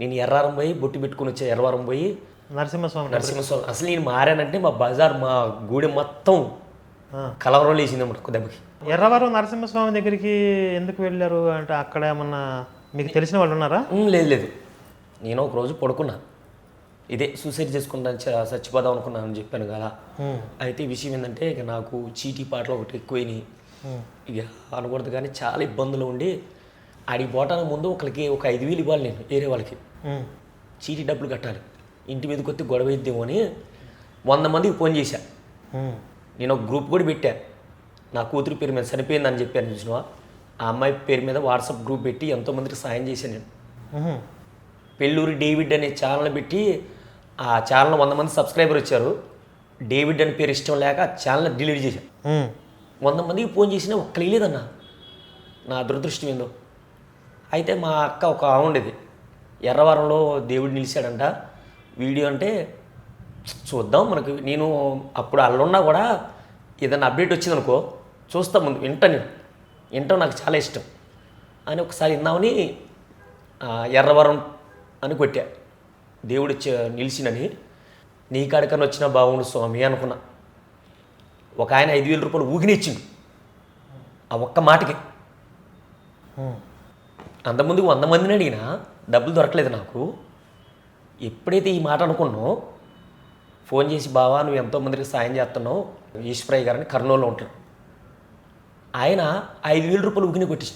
నేను ఎర్రారం పోయి బొట్టు పెట్టుకుని వచ్చా ఎర్రవారం పోయి నరసింహస్వామి నరసింహస్వామి. అసలు నేను మారానంటే మా బజార్ మా గూడెం మొత్తం. కలవరం లేచింది అన్నమాట దెబ్బకి. ఎర్రవరం నరసింహస్వామి దగ్గరికి ఎందుకు వెళ్ళారు? అంటే అక్కడ ఏమన్నా మీకు తెలిసిన వాళ్ళు ఉన్నారా? లేదు లేదు. నేను ఒక రోజు పడుకున్నా. ఇదే సూసైడ్ చేసుకుంటాను చచ్చిపోదాం అనుకున్నాను అని చెప్పాను కదా. అయితే ఈ విషయం ఏంటంటే ఇక నాకు చీటీ పాటలు ఒకటి ఎక్కువైనాయి. ఇక అనకూడదు కానీ చాలా ఇబ్బందులు ఉండి ఆడికి పోవటానికి ముందు ఒకరికి ఒక ఐదు వేలు ఇవ్వాలి నేను వేరే వాళ్ళకి. చీటీ డబ్బులు కట్టాలి. ఇంటి మీదకి వస్తే గొడవ ఇద్దాము అని వంద మందికి ఫోన్ చేశా. నేను ఒక గ్రూప్ కూడా పెట్టా. నా కూతురి పేరు మీద చనిపోయిందని చెప్పాను చూసినావా? ఆ అమ్మాయి పేరు మీద వాట్సాప్ గ్రూప్ పెట్టి ఎంతోమందికి సాయం చేశాను నేను. పెళ్ళూరి డేవిడ్ అనే ఛానల్ పెట్టి ఆ ఛానల్ వంద మంది సబ్స్క్రైబర్ వచ్చారు. డేవిడ్ అనే పేరు ఇష్టం లేక ఆ ఛానల్ డిలీట్ చేశాను వంద మందికి ఫోన్ చేసినా ఒక్క లేదన్నా నా దురదృష్టం ఏందో. అయితే మా అక్క ఒక ఆమె ఉండేది. ఎర్రవరంలో దేవుడు నిలిచాడంట. వీడియో అంటే చూద్దాం మనకు. నేను అప్పుడు అల్లున్నా కూడా ఏదైనా అప్డేట్ వచ్చిందనుకో చూస్తా ముందు వింటా నేను. వింటాం నాకు చాలా ఇష్టం. అని ఒకసారి విందామని ఎర్రవరం అని కొట్టా. దేవుడు నిలిచినని. నీ కాడికన్నా వచ్చిన బాగుండు స్వామి అనుకున్నా. ఒక ఆయన ఐదు వేల రూపాయలు ఊగినిచ్చిండు. ఆ ఒక్క మాటకి. అంతకుముందు వంద మందిని అడిగినా డబ్బులు దొరకలేదు నాకు. ఎప్పుడైతే ఈ మాట అనుకున్నానో ఫోన్ చేసి బావా నువ్వు ఎంతోమందికి సాయం చేస్తున్నావు ఈశ్వరయ్య గారని కర్నూలులో ఉంటాడు. ఆయన ఐదు వేల రూపాయలు ఉగిని కొట్టించి